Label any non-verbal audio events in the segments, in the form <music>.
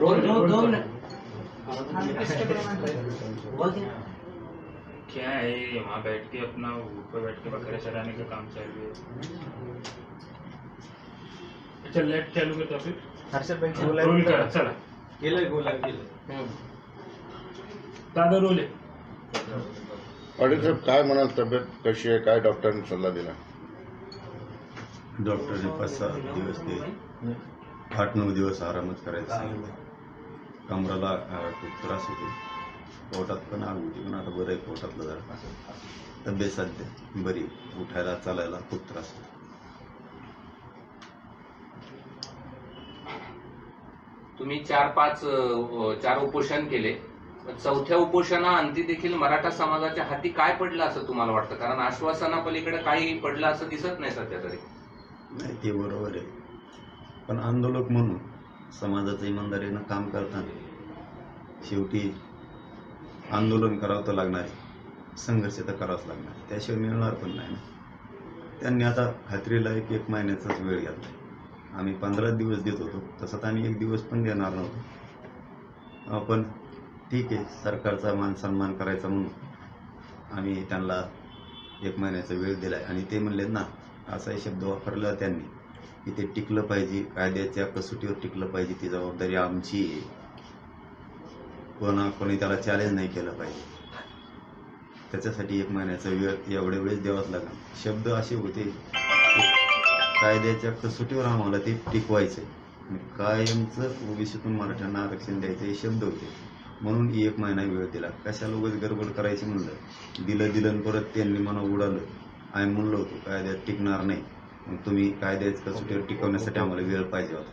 Role क्या है वहाँ बैठ के अपना ऊपर बैठ के बकरे चराने का काम चालू है। अच्छा लेट चालू करतो फिर। हर्षद रोल करा चला। केलंय गोला दादा रोल आहे पाटील साहेब काय म्हणाल तब्येत कशी आहे? काय डॉक्टरांनी सल्ला दिला? डॉक्टरने पाच सहा दिवस ते आठ नऊ दिवस आरामच करायचं सांगितलं. कमराला खूप त्रास होतो. पोटात पण आग होती पण आता बरं आहे पोटातलं जरा तब्येत साध्य बरी उठायला चालायला खूप त्रास होतो. तुम्ही चार पाच चार उपोषण केले. चौथ्या उपोषणाअंती देखील मराठा समाजाच्या हाती काय पडलं असं तुम्हाला वाटतं? कारण आश्वासनापलीकडे काही पडलं असं दिसत नाही सध्या तरी. नाही ते बरोबर आहे. पण आंदोलक म्हणून समाजाचं इमानदारीनं काम करताना शेवटी आंदोलन करावं तर लागणार आहे. संघर्ष तर करावाच लागणार आहे. त्याशिवाय मिळणार पण नाही ना. त्यांनी आता खात्रीला एक एक महिन्याचाच वेळ घेतला. आम्ही पंधरा दिवस देत होतो. तसं तर आम्ही एक दिवस पण देणार नव्हतो. पण ठीक आहे. सरकारचा मान सन्मान करायचा म्हणून आम्ही त्यांना एक महिन्याचा वेळ दिला आणि ते म्हणले ना असाही शब्द वापरला त्यांनी. की ते टिकलं पाहिजे कायद्याच्या कसोटीवर टिकलं पाहिजे ती जबाबदारी आमची आहे. कोणा कोणी त्याला चॅलेंज नाही केलं पाहिजे. त्याच्यासाठी एक महिन्याचा वेळ एवढ्या वेळेस द्यावाच लागला. शब्द असे होते कायद्याच्या कसोटीवर आम्हाला ते टिकवायचे कायमचं ओबीसीतून मराठ्यांना आरक्षण द्यायचं हे शब्द होते. म्हणून एक महिना वेळ दिला. कशाला उगाच गडबड करायची म्हणलं? दिलं दिलं परत त्यांनी मना उडालं. आम्ही म्हणलो होतो कायद्यात टिकणार नाही. मग तुम्ही कायद्याच्या कसोटीवर टिकवण्यासाठी आम्हाला वेळ पाहिजे होता.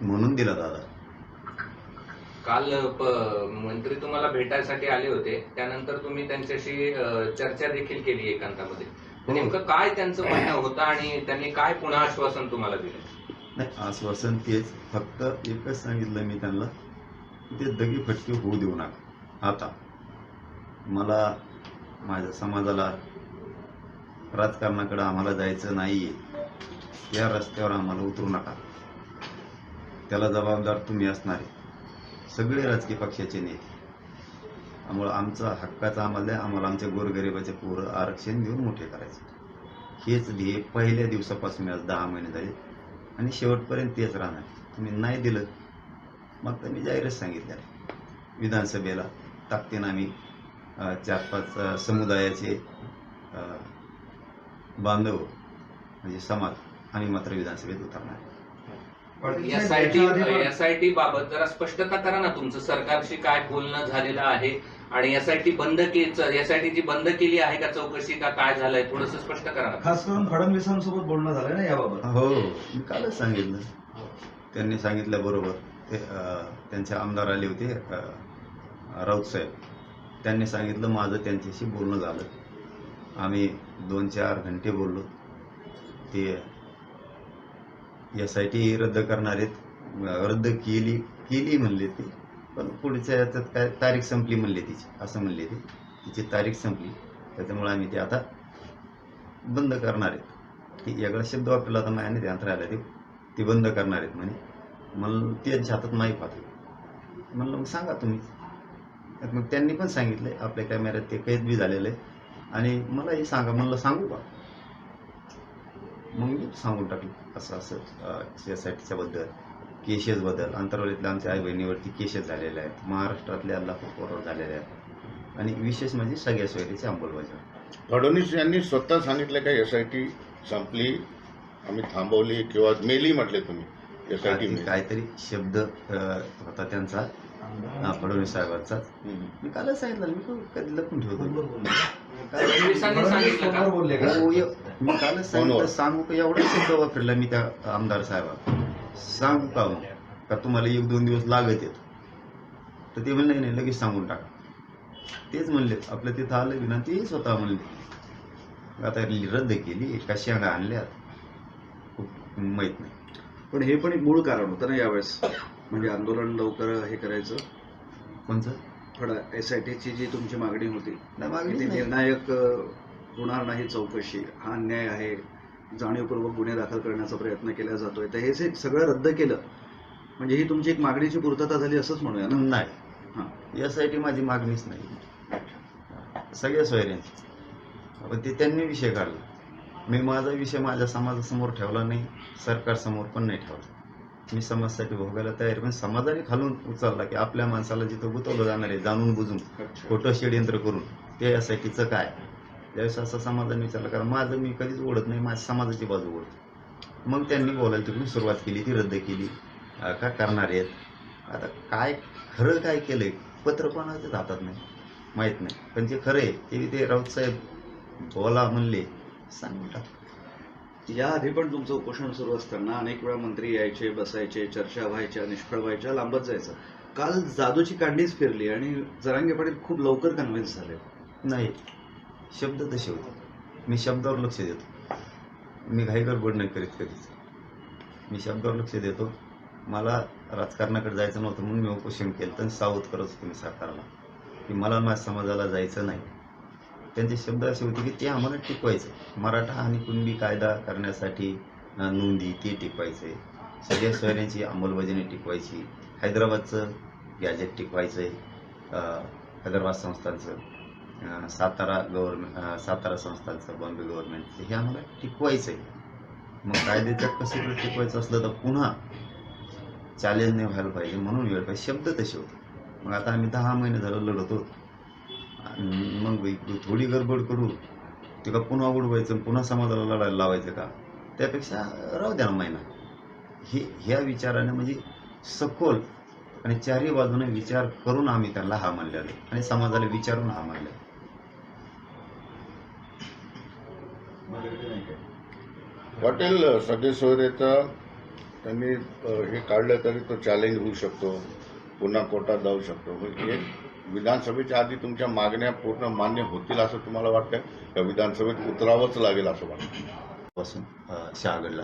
म्हणून दिला दादा. काल मंत्री तुम्हाला भेटायसाठी आले होते. त्यानंतर तुम्ही त्यांच्याशी चर्चा देखील केली एकांतामध्ये. तर नेमकं काय त्यांचं म्हणणं होतं आणि त्यांनी काय पुन्हा आश्वासन तुम्हाला दिलं? नाही आश्वासन तेच. फक्त एकच सांगितलं मी त्यांना की ते दगी फटके होऊ देऊ नका. आता मला माझ्या समाजाला राजकारणाकडे आम्हाला जायचं नाहीये या रस्त्यावर आम्हाला उतरू नका. त्याला जबाबदार तुम्ही असणार आहे. सगळे राजकीय पक्षाचे नेते. त्यामुळं आमचा हक्काचा आम्हाला द्या आम्हाला आमच्या गोरगरिबाचे पोरं आरक्षण देऊन मोठे करायचे. हेच ध्येय पहिल्या दिवसापासून आज दहा महिने झाले. आणि शेवटपर्यंत तेच राहणार. तुम्ही नाही दिलं मग तर मी जाहीरच सांगितलं. आहे विधानसभेला ताकदीनं आम्ही चार पाच समुदायाचे बांधव म्हणजे समाज आम्ही मात्र विधानसभेत उतरणार. एसआयटी एसआयटी बाबत जरा स्पष्टता करा ना तुमचं. सरकारशी काय बोलणं झालेलं आहे आणि एसआयटी बंद केली एसआयटी जी बंद केली आहे का चौकशी का काय झालंय? थोडस स्पष्ट करा ना. खास करून फडणवीसांसोबत बोलणं झालंय ना याबाबत. हो मी कालच सांगितलं. त्यांनी सांगितल्याबरोबर ते त्यांचे आमदार आले होते राऊत साहेब. त्यांनी सांगितलं माझं त्यांच्याशी बोलणं झालं. आम्ही दोन चार घंटे बोललो. ते एस आय टी रद्द करणार आहेत. रद्द केली केली म्हणले ते. पण पुढच्या याच्यात काय तारीख संपली म्हणले तिची असं म्हणले ते. तिची तारीख संपली. त्याच्यामुळे आम्ही ते आता बंद करणार आहेत. ती वेगळा शब्द वापरला होता माझ्याने ध्यानात राहिला ते ते बंद करणार आहेत म्हणे. मला त्यांच्या हातात माहीत पाहतो. म्हणलं मग सांगा तुम्ही. मग त्यांनी पण सांगितलं आपल्या कॅमेऱ्यात ते कैद बी झालेलं. आहे आणि मलाही सांगा म्हणलं सांगू का? मग मी सांगून टाकलं. असं असं एस आय टीच्या बद्दल केसेस बद्दल. अंतर्वलीतल्या आमच्या आई बहिणीवरती केसेस झालेले आहेत. महाराष्ट्रातल्या लाखो पोरं झालेले आहेत. आणि विशेष म्हणजे सगळ्या सोयरीची अंमलबजावणी. फडणवीस यांनी स्वतः सांगितलं का एस आय टी संपली आम्ही थांबवली किंवा मेली म्हटले तुम्ही एस आय टी काहीतरी शब्द होता त्यांचा. फडणवीस साहेबांचा मी कालच सांगितलं मी कधी लपून ठेवतो. फडणवीसांनी सांगितलं का? बोलले का? हो, य- मी कालच सांगितलं फोनवर. सांगू का एवढा शब्द वापरला मी त्या आमदार साहेबा सांगू का मग? का तुम्हाला एक दोन दिवस लागत येत तर ते म्हणले नाही नाही लगेच सांगून टाका. तेच म्हणले आपलं तिथं आलं विनंती स्वतः म्हणले. आता रद्द केली कशा आणल्या खूप माहीत नाही. पण हे पण एक मूळ कारण होतं ना यावेळेस? म्हणजे आंदोलन लवकर हे करायचं? कोणचं? थोडा एस आय टीची जी तुमची मागणी होती ती. निर्णायक होणार नाही चौकशी. हा अन्याय आहे. जाणीवपूर्वक गुन्हे दाखल करण्याचा प्रयत्न केला जातोय. तर हे जे सगळं रद्द केलं म्हणजे ही तुमची एक मागणीची पूर्तता झाली असंच म्हणूया ना? नाही. हां. यासाठी माझी मागणीच नाही. सगळ्या सोयऱ्यांची पण ते त्यांनी विषय काढला. मी माझा विषय माझ्या समाजासमोर ठेवला नाही सरकारसमोर पण नाही ठेवला. मी समाजासाठी भोगायला तयार पण समाजाने खालून उचलला की आपल्या माणसाला जिथं गुतवलं जाणार आहे जाणून बुजून खोटं षडयंत्र करून ते यासाठीचं काय? त्यावेळेस असं समाजाने विचारलं कारण माझं मी कधीच ओढत नाही माझ्या समाजाची बाजू ओढतो. मग त्यांनी बोलायला तिकडून सुरुवात केली ती रद्द केली. का करणार आहेत? आता काय खरं काय केलंय पत्र कोणाच्याच हातात नाही माहीत नाही. पण जे खरं आहे ते ते राऊत साहेब बोला म्हणले. सांगून टाक. या आधी पण तुमचं उपोषण सुरू असताना अनेक वेळा मंत्री यायचे बसायचे चर्चा व्हायच्या निष्फळ व्हायच्या लांबत जायचं. काल जादूची कांडीच फिरली आणि जरांगे पाटील खूप लवकर कन्व्हिन्स झाले. नाही शब्द तसे होते. मी शब्दावर लक्ष देतो. मी घाई गडबड नाही करीत कधीच. मी शब्दावर लक्ष देतो. मला राजकारणाकडे जायचं नव्हतं म्हणून मी उपोषण केलं. तर सावध करत होतो मी सरकारला. की मला माझ्या समाजाला जायचं नाही. त्यांचे शब्द असे होते की ते आम्हाला टिकवायचं. मराठा आणि कुणबी कायदा करण्यासाठी नोंदी ते टिकवायचे. सगळ्या सोयऱ्यांची अंमलबजावणी टिकवायची. हैदराबादचं गॅजेट टिकवायचं आहे हैदराबाद संस्थांचं. सातारा गव्हर्मेंट सातारा संस्थांचं बॉम्बे गव्हर्नमेंटचं हे आम्हाला टिकवायचं आहे मग कायद्याच्यात कसं जर टिकवायचं असलं तर पुन्हा चॅलेंज नाही व्हायला पाहिजे म्हणून वेळ पाहिजे शब्द तसे होते. मग आता आम्ही दहा महिने झालं लढतो आणि मग थोडी गडबड करू ते का पुन्हा उडवायचं पुन्हा समाजाला लढायला लावायचं का? त्यापेक्षा राहू द्या ना महिना. हे ह्या विचाराने म्हणजे सखोल आणि चारही बाजूने विचार करून आम्ही त्याला हा मानलेला आहे आणि समाजाला विचारून हा मानले आहे. पाटील त्यांनी हे काढलं तरी तो चॅलेंज होऊ शकतो. पुन्हा कोर्टात जाऊ शकतो. म्हणजे विधानसभेच्या आधी तुमच्या मागण्या पूर्ण मान्य होतील असं तुम्हाला वाटतं का विधानसभेत उतरावंच लागेल असं वाटतं पासून शहागडला.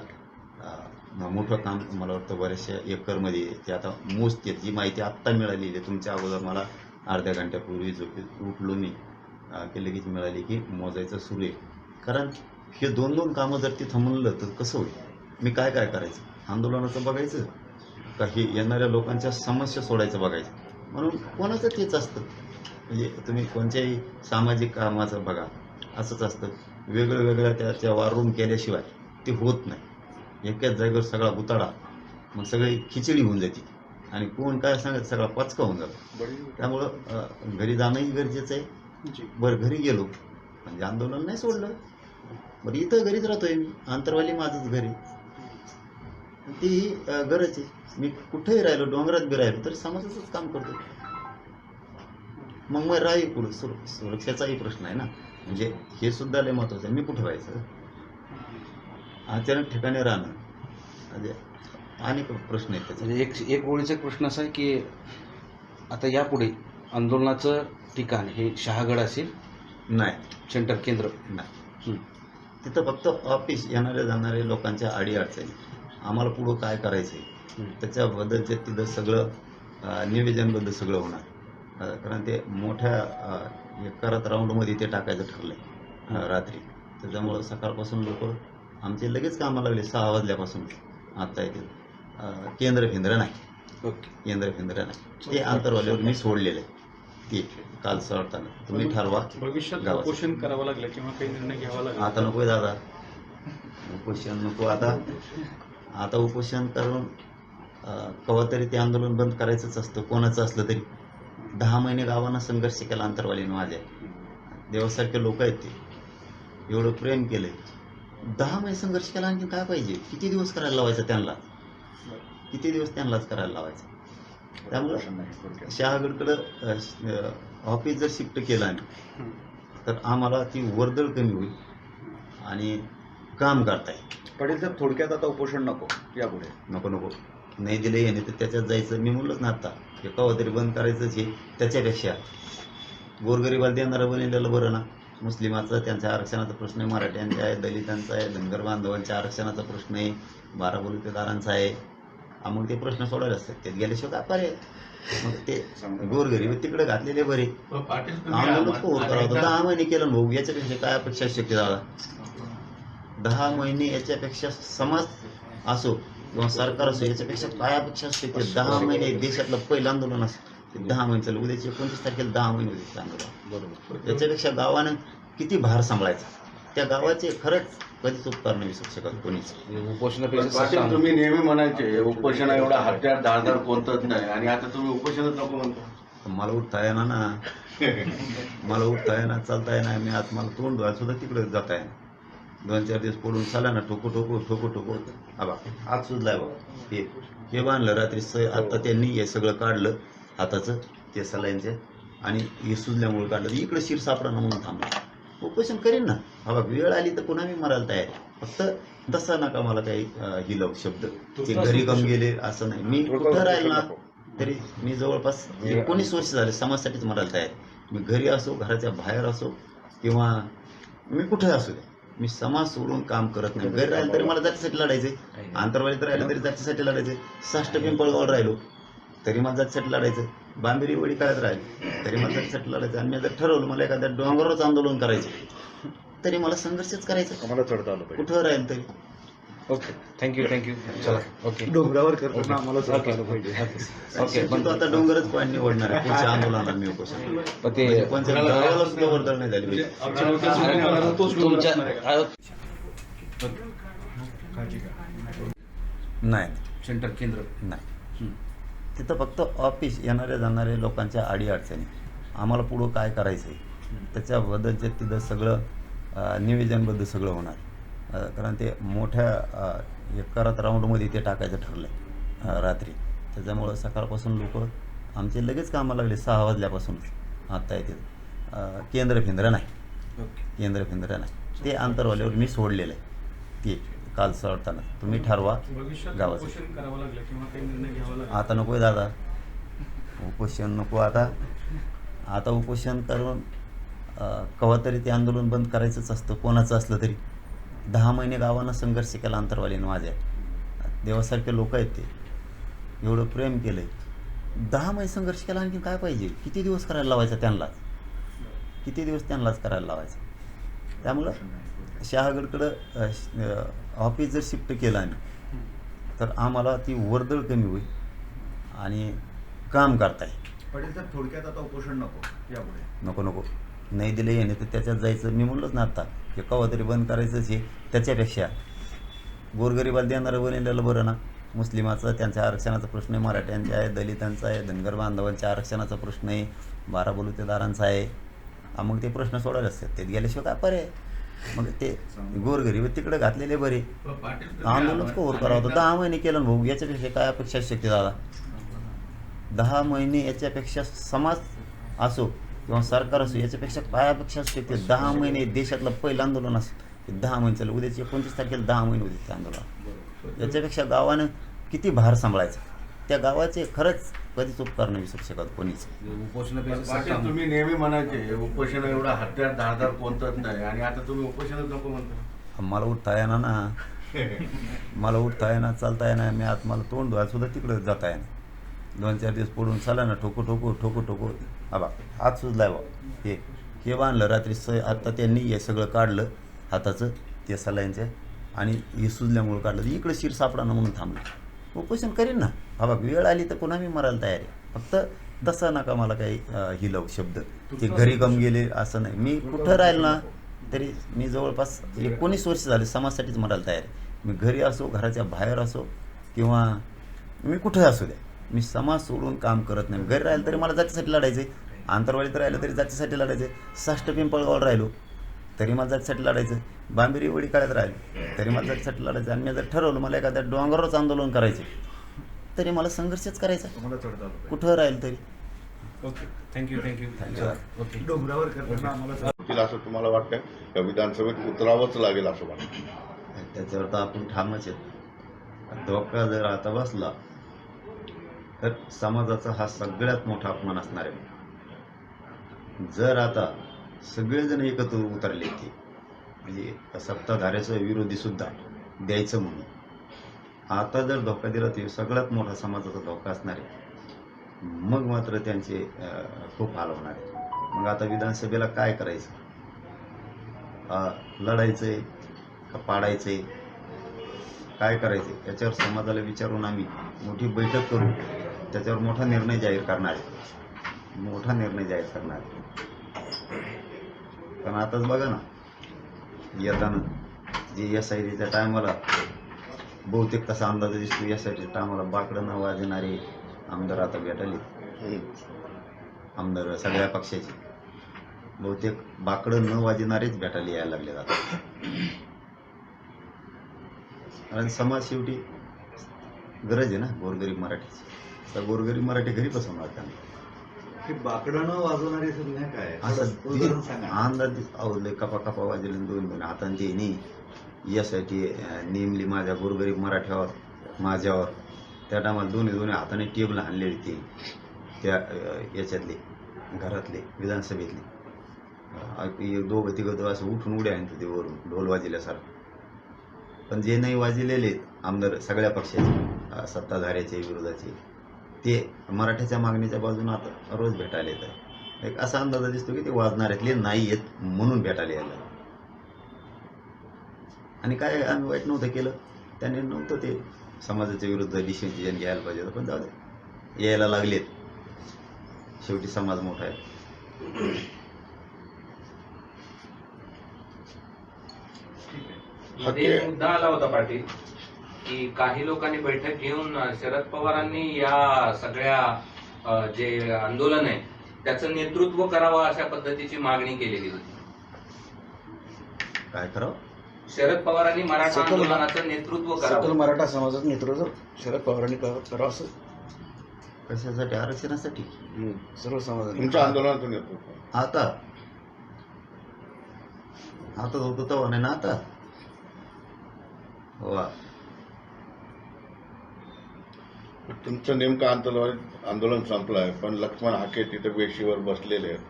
मोठं काम मला वाटतं बऱ्याचशा एकरमध्ये ते आता मोजते जी माहिती आत्ता मिळालेली आहे. तुमच्या अगोदर मला अर्ध्या घंट्यापूर्वी झोपी उठलो मी. की लगेच मिळाली की मोजायचं सुरू आहे. कारण हे दोन दोन कामं जर ती थांबवलं तर कसं होईल? मी काय काय करायचं? आंदोलनाचं बघायचं? का हे येणाऱ्या लोकांच्या समस्या सोडायचं बघायचं? म्हणून कोणाचं तेच असतं. म्हणजे तुम्ही कोणत्याही सामाजिक कामाचं बघा असंच असतं. वेगळं वेगळं त्या त्या वारून केल्याशिवाय ते होत नाही. एकाच जागेवर सगळा बुताडा मग सगळी खिचडी होऊन जाते. आणि कोण काय सांगत सगळा पचका होऊन जातो. त्यामुळं घरी जाणंही गरजेचं आहे. बरं घरी गेलो म्हणजे आंदोलन नाही सोडलं. बरं इथं घरीच राहतोय मी. आंतरवाली माझंच घरी ती गरज आहे. मी कुठेही राहिलो डोंगरात बी राहिलो तरी समाजाचंच काम करतो. मग मग राही पुढे. सुर सुरक्षेचाही प्रश्न आहे ना. म्हणजे हे सुद्धा लय महत्वाचं आहे. मी कुठं राहायचं? अचानक ठिकाणी राहणं. म्हणजे अनेक प्रश्न आहेत त्याचे म्हणजे एक एक ओळीचा एक प्रश्न असा आहे की आता यापुढे आंदोलनाचं ठिकाण हे शहागड असेल? नाही. सेंटर केंद्र. नाही. तिथं फक्त ऑफिस येणाऱ्या जाणाऱ्या लोकांच्या अडीअडचणी आम्हाला पुढं काय करायचं आहे त्याच्याबद्दलचे तिथं सगळं अं, निवेदनबद्दल सगळं होणार. कारण ते मोठ्या अं, एकरात राऊंडमध्ये ते टाकायचं ठरलं आहे रात्री. त्याच्यामुळं सकाळपासून लोक आमचे लगेच कामाला लागले सहा वाजल्यापासून. आता येतील केंद्र फेंद्र नाही. ओके. केंद्र फेंद्र नाही. ते आंतरवाल्यावर मी सोडलेलं आहे. ते काल सोडताना तुम्ही ठरवा. भविष्यात. उपोषण करावं लागलं किंवा काही निर्णय घ्यावा लागला. आता नको दादा. उपोषण नको आता. आता उपोषण करून कवा केव्हा तरी ते आंदोलन बंद करायचंच असतं. कोणाचं असलं तरी. दहा महिने गावांना संघर्ष केला अंतरवालीनं माझ्या. देवासारखे लोक आहेत ते. एवढं प्रेम केलंय. दहा महिने संघर्ष केला आणखी काय पाहिजे? किती दिवस करायला लावायचं त्यांना? किती दिवस त्यांनाच करायला लावायचं? त्यामुळं शहागडकडं ऑफिस जर शिफ्ट केलं आम्ही तर आम्हाला ती वर्दळ कमी होईल. आणि काम करता येईल पाटील साहेब थोडक्यात आता उपोषण नको यापुढे. नको नको. नाही दिले याने तर त्याच्यात जायचं. मी म्हणलोच ना आता हे कवा तरी बंद करायचंच हे त्याच्यापेक्षा. गोरगरिबाला देणारं बनलेलं बरं ना. मुस्लिमाचा त्यांच्या आरक्षणाचा प्रश्न आहे मराठ्यांचा आहे दलितांचा आहे धनगर बांधवांच्या आरक्षणाचा प्रश्न आहे बारा बलुतेदारांचा आहे. हा, मग ते प्रश्न सोडवायला असतात. त्यात गेल्याशिवाय काय पर्याय मग ते गोरगरीब तिकडे घातलेले बरे. आंदोलन कोण करावं. होतं दहा महिने केलं ना भाऊ याच्यापेक्षा काय अपेक्षा शक्य झाला? दहा महिने याच्यापेक्षा समाज असो किंवा सरकार असो याच्यापेक्षा काय अपेक्षा असते ते दहा महिने देशातलं पहिलं आंदोलन असतं ते दहा महिने चालू. उद्याची एकोणतीस तारखेला दहा महिने होते आंदोलन. बरोबर. याच्यापेक्षा गावानं किती भार सांभाळायचा? त्या गावाचे खरंच कधीच उपकार नाही विसरू शकत कोणीच. उपोषणापेक्षा सत्ता- तुम्ही नेहमी म्हणायचे उपोषण एवढा हत्यार धारदार कोणतंच नाही. आणि आता तुम्ही उपोषणच नको म्हणता. मला उठता येणार ना. <laughs> मला उठता येणार चालता येणार मी आज मला तोंड धुवायला सुद्धा तिकडे जाता येणार. दोन चार दिवस पडून चाला ना ठोको ठोको ठोको ठोको. आबा आज सुद्धा आहे बाबा. हे हे बांधलं रात्री स आता त्यांनी हे सगळं काढलं हाताचं ते सलाईंचे. आणि हे सुजल्यामुळे काढलं. इकडे शिर सापडा ना म्हणून थांबलं. उपोषण करीन ना. हा बघ वेळ आली तर पुन्हा मी मरायला तयार फक्त तसा नका मला काही अं, ही लावू शब्द. ते घरी कम गेले असं नाही. मी कुठं राहील ना तरी मी जवळपास एकोणीस वर्ष झाले समाजासाठीच मरायला तयार. मी घरी असो घराच्या बाहेर असो किंवा मी कुठे असू दे मी समाज सोडून काम करत नाही. घरी राहिलं तरी मला जातीसाठी लढायचे आंतरवाडीत राहिलं तरी जातीसाठी लढायचे साष्ट पिंपळगाव राहिलो तरी मला जातीसाठी लढायचं बांबेरी वडी काढत राहील तरी मला जातीसाठी लढायचं आणि मी जर ठरवलं मला एखाद्या डोंगरावरच आंदोलन करायचं तरी मला संघर्षच करायचं. कुठं राहील तरी? Okay thank you thank you चला ओके डोंगरावर करताना आम्हाला पाहिजे. ओके पण तो आता डोंगरच पाणी निवडणार आहे. पुढच्या आंदोलनाला मी उपोषण पण ते पण त्या गावाला सुद्धा वर्दळ नाही झाली पाहिजे. तुमच्या नाही. सेंटर केंद्र. नाही. तिथं फक्त ऑफिस येणारे जाणारे लोकांच्या अडीअडचणी. आम्हाला पुढं काय करायचं आहे त्याच्याबद्दलचे तिथं सगळं नियोजनबद्ध सगळं होणार. कारण ते मोठ्या अ, एक करत राऊंडमध्ये ते टाकायचं ठरलं आहे रात्री. त्याच्यामुळं सकाळपासून लोक आमचे लगेच कामाला लागले सहा वाजल्यापासूनच आत्ता येते केंद्र फिंद्र नाही. केंद्र फिंद्र नाही. ते आंतरवाल्यावर मी सोडलेलं आहे. ते काल सोडताना. तुम्ही ठरवा भविष्यात गावाचं. किंवा आता नको आहे दादा. उपोषण नको आता. आता उपोषण करून अं, केव्हा तरी ते आंदोलन बंद करायचंच असतं. कोणाचं असलं तरी. दहा महिने गावानं संघर्ष केला अंतरवालीनं माझ्या. देवासारखे लोक आहेत ते. एवढं प्रेम केलं आहे दहा महिने संघर्ष केला आणखी काय पाहिजे? किती दिवस करायला लावायचा त्यांनाच? किती दिवस त्यांनाच करायला लावायचं? त्यामुळं शहागडकडं ऑफिस जर शिफ्ट केलं आम्ही तर आम्हाला ती वर्दळ कमी होईल आणि काम करता येईल. थोडक्यात आता उपोषण नको यापुढे. नको नको. नाही दिलं याने तर त्याच्यात जायचं. मी म्हणलोच ना आता हे कवा तरी बंद करायचंच हे त्याच्यापेक्षा. गोरगरिबाला देणारं बनलेलं बरं ना. मुस्लिमाचा त्यांच्या आरक्षणाचा प्रश्न आहे मराठ्यांचा आहे दलितांचा आहे धनगर बांधवांच्या आरक्षणाचा प्रश्न आहे बारा बलुतेदारांचा आहे. हा, मग ते प्रश्न सोडायला असतात. त्यात गेल्याशिवाय काय पर्याय? मग ते गोरगरीब तिकडे घातलेले बरे. आंदोलनच कोर करावं होतं. दहा महिने केलं भाऊ याच्यापेक्षा काय अपेक्षा शक्य दादा? दहा महिने याच्यापेक्षा समाज असो किंवा सरकार असो याच्यापेक्षा काय अपेक्षा असते ते दहा महिने देशातलं पहिलं आंदोलन असतं ते दहा महिने चालू. उद्याची एकोणतीस तारखेला दहा महिने होते ते आंदोलन याच्यापेक्षा गावानं किती भार सांभाळायचा? त्या गावाचे खरंच कधीच उपकार नाही विसरू शकत कोणीच. उपोषणापेक्षा तुम्ही नेहमी म्हणायचे उपोषण एवढा हत्यार धारदार कोणतंच नाही. आणि आता तुम्ही उपोषणच नको म्हणता. मला उठता येणार ना. <laughs> मला उठता येणार चालता येणार मी आत मला तोंड धुवायला सुद्धा तिकडे जाता येणार दोन चार दिवस पडून चाला ना ठोको ठोको ठोको ठोको. आबा हात सुजलाय बा हे हे बांधलं रात्री स आत्ता त्यांनी हे सगळं काढलं हाताचं ते सलाईंचे आणि हे सुजल्यामुळं काढलं. इकडे शिर सापडा ना म्हणून थांबलं. उपोषण करीन ना. हा बघ वेळ आली तर पुन्हा मी मरायला तयार आहे. फक्त तसा नका मला काही अं, ही लावू शब्द. ते घरी कम गेले असं नाही. मी कुठं राहील ना तरी मी जवळपास एकोणीस वर्ष झाले समाजासाठीच मरायला तयार आहे. मी घरी असो घराच्या बाहेर असो किंवा मी कुठे असू द्या. मी समाज सोडून काम करत नाही. घरी राहिलं तरी मला जातीसाठी लढायचं आहे आंतरवाडीत राहिलं तरी जातीसाठी लढायचं आहे साष्ट पिंपळगावला राहिलो तरी मला जातीसाठी लढायचं आहे बांबिरी वडी काळ्यात राहिलो तरी मला जातीसाठी लढायचं आणि मी जर ठरवलं मला एखाद्या डोंगरावरच आंदोलन करायचं तरी मला संघर्षच करायचा. कुठं राहील तरी. ओके. थँक्यू थँक्यू डोंगरावर असं तुम्हाला वाटतं का विधानसभेत उतरावंच लागेल असं वाटतं त्याच्यावर तर आपण ठामच आहेत. धोका जर आता बसला तर समाजाचा हा सगळ्यात मोठा अपमान असणार आहे. जर आता सगळेजण एकत्र उतरले की म्हणजे सत्ताधाऱ्याचा विरोधी सुद्धा द्यायचं म्हणून आता जर धोका दिला तर सगळ्यात मोठा समाजाचा धोका असणार आहे. मग मात्र त्यांचे खूप हाल होणार आहे मग आता विधानसभेला काय करायचं? लढायचंय का पाडायचंय? काय करायचंय? त्याच्यावर समाजाला विचारून आम्ही मोठी बैठक करू. त्याच्यावर मोठा निर्णय जाहीर करणार आहे. मोठा निर्णय जाहीर करणार आहे. पण आताच बघा ना येताना जे एस आय टीच्या टायमाला बहुतेक तसा अंदाज दिसतो एस आय टीच्या टायमाला बाकडं न वाजणारे आमदार आता भेटाले. आमदार सगळ्या पक्षाचे. बहुतेक बाकडं न वाजणारेच भेटायला यायला लागले आता. आणि समाज शेवटी गरज आहे ना गोरगरीब मराठीची. गोरगरीब मराठी घरी बसवणार त्यांना हे बाकडानं वाजवणारी संज्ञा काय? अंदाज कपा कपा वाजले दोन दोन नी यासाठी नेमली माझ्या गोरगरीब मराठ्यावर माझ्यावर. त्या टायमाला दोन्ही दोन्ही हाताने टेबल आणलेली ते. त्या याच्यातले घरातले विधानसभेतले. दोघं तिघं असं उठून उड्या आणतो ते वरून ढोल वाजल्यासारखं. पण जे नाही वाजलेले आमदार सगळ्या पक्षाचे सत्ताधाऱ्याचे विरोधाचे ते मराठ्याच्या मागणीच्या बाजूने आता रोज भेटायला येत आहे एक असा अंदाज दिसतो की ते वाजणाऱ्यातले नाही येत म्हणून भेटायला यायला. आणि काय आम्ही वाईट नव्हतं केलं. त्याने नव्हतं ते समाजाच्या विरुद्ध डिसिजन घ्यायला पाहिजे पण जाऊ दे यायला लागलेत. शेवटी समाज मोठा आहे. मुद्दा आला होता पाटील. की काही लोकांनी बैठक घेऊन शरद पवारांनी या सगळ्या जे आंदोलन आहे त्याचं नेतृत्व करावं अशा पद्धतीची मागणी केलेली होती. काय करावं? शरद पवारांनी मराठा आंदोलनाचं नेतृत्व करावं. मराठा समाजाचं नेतृत्व शरद पवारांनी करावं असं. कशासाठी? आरक्षणासाठी? सर्व समाजाने तुमच्या आंदोलनातून येतो आता? आता होतो तेव्हा नाही ना आता? वा. तुमचं नेमकं आंदोलन आंदोलन संपलं आहे पण लक्ष्मण हाके तिथं वेशीवर बसलेले आहेत.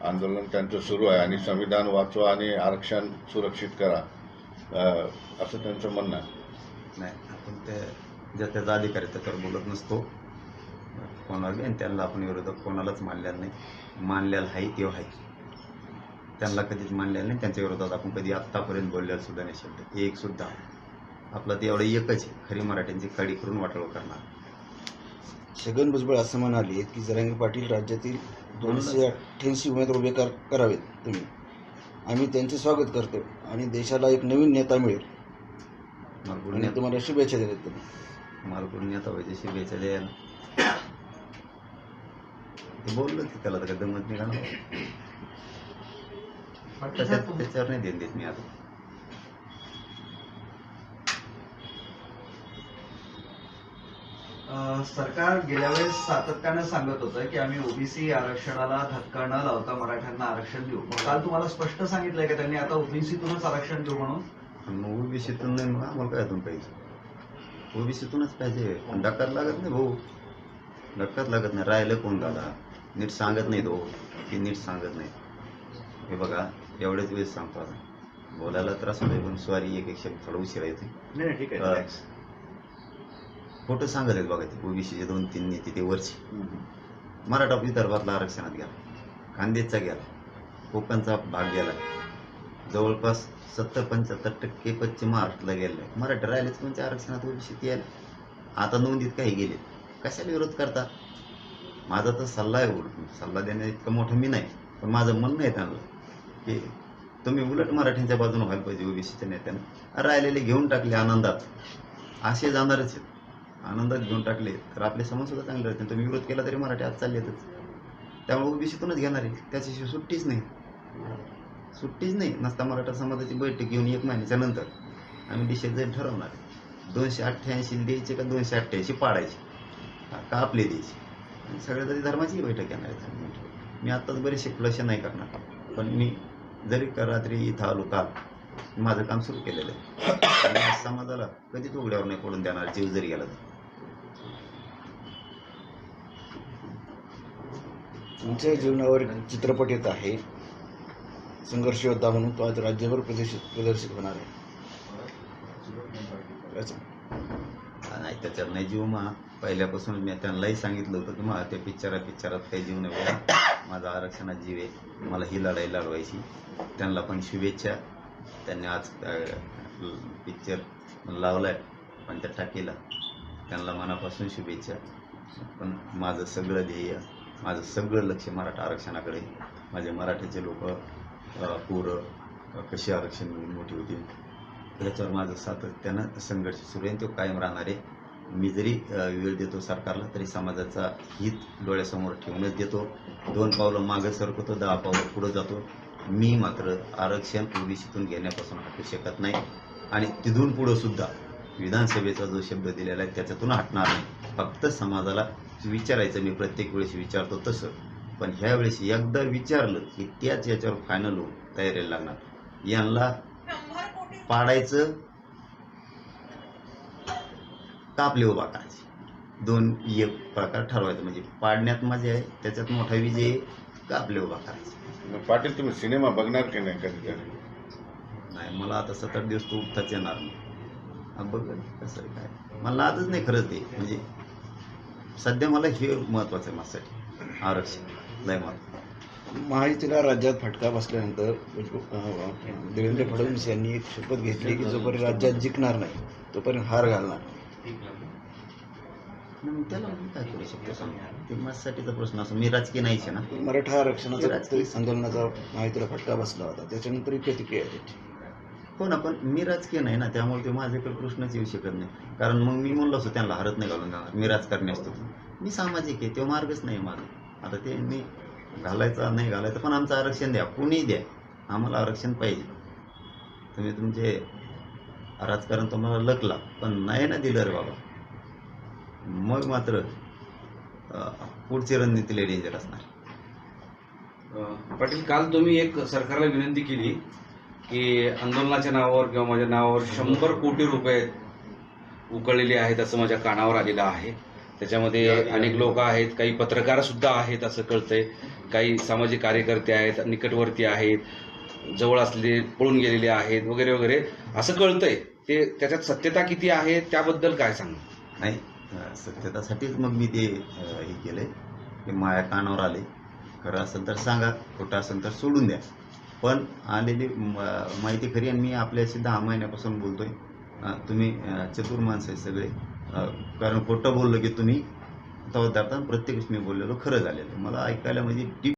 आंदोलन त्यांचं सुरू आहे आणि संविधान वाचवा आणि आरक्षण सुरक्षित करा. असं त्यांचं म्हणणं आहे. नाही आपण ते ज्या त्याचा अधिकार आहे त्याच्यावर बोलत नसतो. कोणाला बी आणि त्यांना आपण विरोधक कोणालाच मानलेला नाही. मानलेला आहे ते आहे त्यांना कधीच मानलेलं नाही त्यांच्या विरोधात आपण कधी आत्तापर्यंत बोललेलं सुद्धा नाही. शब्द एक सुद्धा. आपला ते एवढं एकच आहे खरी मराठ्यांची खडी करून वाटोळ करणार. छगन भुजबळ असं म्हणाले की जरांगे पाटील राज्यातील दोनशे अठ्ठ्याऐंशी उमेदवार उभे कर करावेत तुम्ही. आम्ही त्यांचे स्वागत करतो आणि देशाला एक नवीन नेता मिळेल. आणि नेता तुम्हाला शुभेच्छा देतात तुम्ही. मालपूर नेता व्हायचे शुभेच्छा द्यायला ते बोललो की त्याला तर काही दमत नाही का त्याच्यात त्याच्यावर नाही देत मी आता. सरकार गेल्या वेळेस सातत्यानं सांगत होतं की आम्ही ओबीसी आरक्षणाला धक्का न लावता मराठ्यांना आरक्षण देऊ. मग काल तुम्हाला स्पष्ट सांगितलंय की त्यांनी आता ओबीसीतूनच आरक्षण देऊ म्हणून? ओबीसीतून नाही मग आम्हाला काय पाहिजे? ओबीसीतूनच पाहिजे. पण धक्काच लागत नाही भाऊ. धक्काच लागत नाही. राहिलं कोण दादा? नीट सांगत नाही तो की नीट सांगत नाही हे बघा एवढेच वेळेस सांगतो आता. बोलायला त्रास होतोय पण स्वारी एक एक शब्द थोडा उशिरा येते नाही नाही, ठीक आहे अं, relax. फोटो सांगत आहेत बघा ते ओबीसीचे दोन तीन नेते ते वरचे. मराठा विदर्भातला आरक्षणात गेला. खानदेशचा गेला. कोकणचा भाग गेला. जवळपास सत्तर पंच्याहत्तर टक्के पश्चिम महाराष्ट्राला गेले मराठी राहिलेच म्हणजे आरक्षणात ओबीसी ते यायला? आता नोंदीत काही गेले. कशाला विरोध करता? माझा तर सल्ला आहे सल्ला देण्या इतका मोठं मी नाही. पण माझं म्हणणं आहे त्यांना की तुम्ही उलट मराठींच्या बाजूने व्हायला पाहिजे ओबीसीच्या नेत्यानं. राहिलेले घेऊन टाकले आनंदात. असे जाणारच आहेत. आनंदात घेऊन टाकले तर आपले समाज सुद्धा चांगले राहतील तुम्ही विरोध केला तरी मराठी आज चालले येतच. त्यामुळे ओबीसीतूनच घेणार आहे. त्याच्याशिवाय सुट्टीच नाही. सुट्टीच नाही. नसता मराठा समाजाची बैठक घेऊन एक महिन्याच्या नंतर. आम्ही डिशेत जाईल ठरवणार दोनशे अठ्ठ्याऐंशी द्यायचे का दोनशे अठ्ठ्याऐंशी पाडायचे? का आपले द्यायचे? आणि सगळ्या तरी धर्माची बैठक घेणार आहे मी आत्ताच बरेचसे फ्लश नाही करणार. पण मी जरी का रात्री इथं आलो काल माझं काम सुरू केलेलं आहे. समाजाला कधीच उघड्यावर नाही पडून देणार जीव जरी गेला तर. तुमच्या जीवनावर चित्रपट येत आहे. संघर्ष योद्धा म्हणून तो आज राज्यभर प्रदर्शित प्रदर्शित होणार आहे. नाही त्याच्यात नाही जीव मा. पहिल्यापासून मी त्यांनाही सांगितलं होतं की मला त्या पिक्चरा पिक्चरात काही जीव नाही माझा आरक्षणात जीव आहे. मला ही लढाई लढवायची. त्यांना पण शुभेच्छा. त्यांनी आज पिक्चर लावलाय पण त्या टाकीला. त्यांना मनापासून शुभेच्छा. पण माझं सगळं ध्येय माझं सगळं लक्ष मराठा आरक्षणाकडे. माझे मराठीचे लोक पोरं कशी आरक्षण मिळून मोठी होतील त्याच्यावर माझं सातत्यानं संघर्ष सुरू आहे तो कायम राहणार आहे. मी जरी वेळ देतो सरकारला तरी समाजाचा हित डोळ्यासमोर ठेवूनच देतो. दोन पावलं मागं सरकतो दहा पावलं पुढं जातो. मी मात्र आरक्षण ओबीसीतून घेण्यापासून हटू शकत नाही. आणि तिथून पुढं सुद्धा विधानसभेचा जो शब्द दिलेला आहे त्याच्यातून हटणार नाही. फक्त समाजाला विचारायचं मी प्रत्येक वेळेस विचारतो तसं. पण ह्या वेळेस एकदा विचारलं की त्याच याच्यावर फायनल होऊन तयारीला लागणार. यांना पाडायचं कापले उभा करायचे. दोन एक प्रकार ठरवायचं. म्हणजे पाडण्यात मजा आहे त्याच्यात मोठा विजय आहे, कापले उभा करायचे. पाटील तुम्ही सिनेमा बघणार की नाही कधीतरी नाही मला आता सतत दिवस तो उठताच येणार नाही. बघ कसं काय. मला आजच नाही खरंच ते. म्हणजे सध्या मला हे महत्वाचं आहे माझ्यासाठी. आरक्षण. लय महत्त्व महायुतीला राज्यात फटका बसल्यानंतर देवेंद्र फडणवीस यांनी एक शपथ घेतली की जोपर्यंत राज्यात जिंकणार नाही तोपर्यंत हार घालणार मग त्याला मी काय करू शकतो सांगा? ते माझ्यासाठीचा प्रश्न असो मी राजकीय नाहीच आहे ना. मराठा आरक्षणाचा आंदोलनाचा महायुतीला फटका बसला होता. त्याच्यानंतर प्रतिक्रिया त्याची. हो ना पण मी राजकीय नाही ना त्यामुळे ते माझ्याकडे प्रश्नच येऊ शकत नाही. कारण मग मी म्हणलो असतो त्यांना हरत नाही घालून जाणार मी राजकारणी असतो. मी सामाजिक आहे तो मार्गच नाही माझा. आता ते मी घालायचा नाही घालायचं पण आमचं आरक्षण द्या. कुणी द्या. आम्हाला आरक्षण पाहिजे. तुम्ही तुमचे राजकारण तुम्हाला लकला पण नाही ना दिलं रे बाबा. मग मात्र पुढची रणनीती लय डेंजर असणार. पाटील काल तुम्ही एक सरकारला विनंती केली. की आंदोलनाच्या नावावर किंवा माझ्या नावावर शंभर कोटी रुपये उकळलेले आहेत असं माझ्या कानावर आलेलं आहे. त्याच्यामध्ये अनेक लोक आहेत काही पत्रकार सुद्धा आहेत असं कळतंय. काही सामाजिक कार्यकर्ते आहेत निकटवर्ती आहेत जवळ असलेले पळून गेलेले आहेत वगैरे वगैरे. असं कळतंय. ते त्याच्यात सत्यता किती आहे त्याबद्दल काय सांगा? नाही सत्यतासाठीच मग मी ते हे केलंय. की माया कानावर आले खरं असेल तर सांगा खोटं असेल तर सोडून द्या. पण आलेली म- माहिती खरी आणि मी आपल्याशी दहा महिन्यापासून बोलतोय. आहे तुम्ही चतुर माणसं आहे सगळे. कारण खोटं बोललं की तुम्ही तवदारता प्रत्येकच मी बोललेलो खरं झालेलं. मला ऐकायला म्हणजे डीप